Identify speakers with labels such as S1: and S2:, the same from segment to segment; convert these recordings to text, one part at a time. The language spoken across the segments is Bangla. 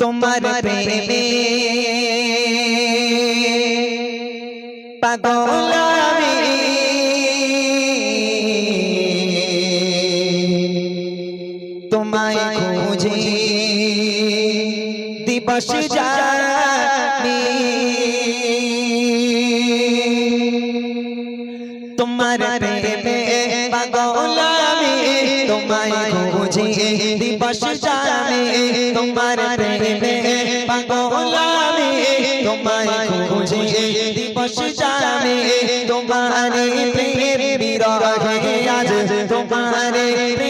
S1: তোমার প্রেমে পাগল আমি। তোমায় খুঁজে দিবস জানি তোমার দিবস জানি, তোমার প্রেমে পাগল আমি। তোমায় খুঁজে দিবস জানি, তোমার প্রেম বিরহে আজ। তোমার প্রেম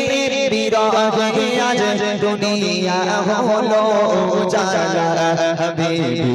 S1: বিরহে আজ। দুনিয়া হলো জালা হাবিবি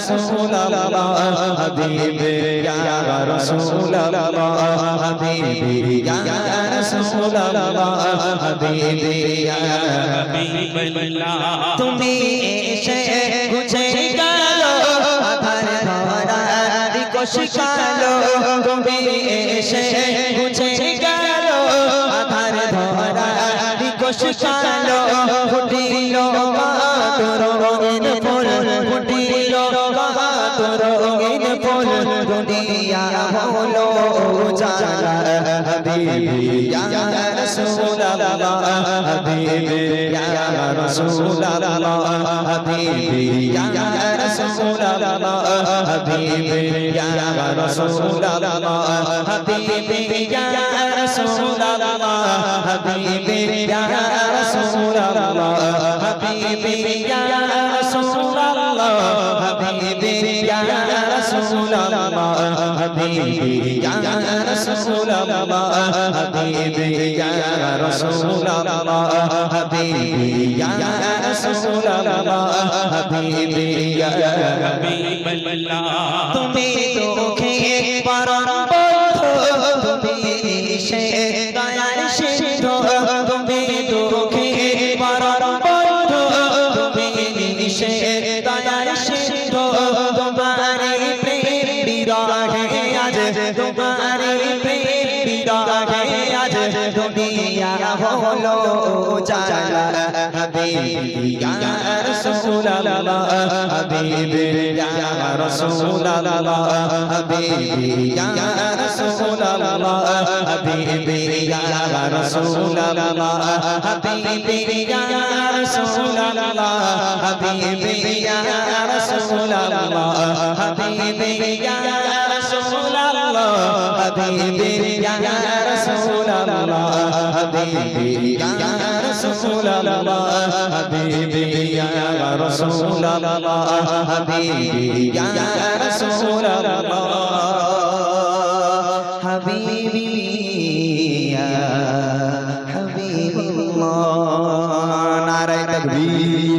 S1: رسول اللہ حبیب یا رسول اللہ حبیب یا رسول اللہ حبیب یا حبیب اللہ تمہیں سے گچھے گالو آدھار ہمارا کوش کالو تمہیں سے گچھے گالو آدھار ہمارا کوش کالو ফুটিল মা তোর ফুল দুনিয়া হলো জালা হাবিবি, ইয়া রাসূলুল্লাহ। হাবিবি, ইয়া রাসূলুল্লাহ। হাবিবি, ইয়া রাসূলুল্লাহ। হাবিবি, ইয়া রাসূলুল্লাহ হাবিবি ইয়া রাসূলুল্লাহ হাবিবি ইয়া রাসূলুল্লাহ হাবিবি ইয়া রাসূলুল্লাহ হাবিবি رسول الله حبيبي يا رسول الله حبيبي يا رسول الله حبيبي يا رسول الله حبيبي يا حبيب الله تمہیں تو হলো জালা হাবিবি ইয়া রাসূলুল্লাহ হাবিবি ইয়া রাসূলুল্লাহ হাবিবি ইয়া ইয়া ইয়া ইয়া ইয়া ইয়া হাবিবি ইয়া রাসূলুল্লাহ হাবিবি ইয়া রাসূলুল্লাহ হাবিবি ইয়া রাসূলুল্লাহ হাবিবি ইয়া হাবিবুল্লাহ। নারায়ে তাকবীর।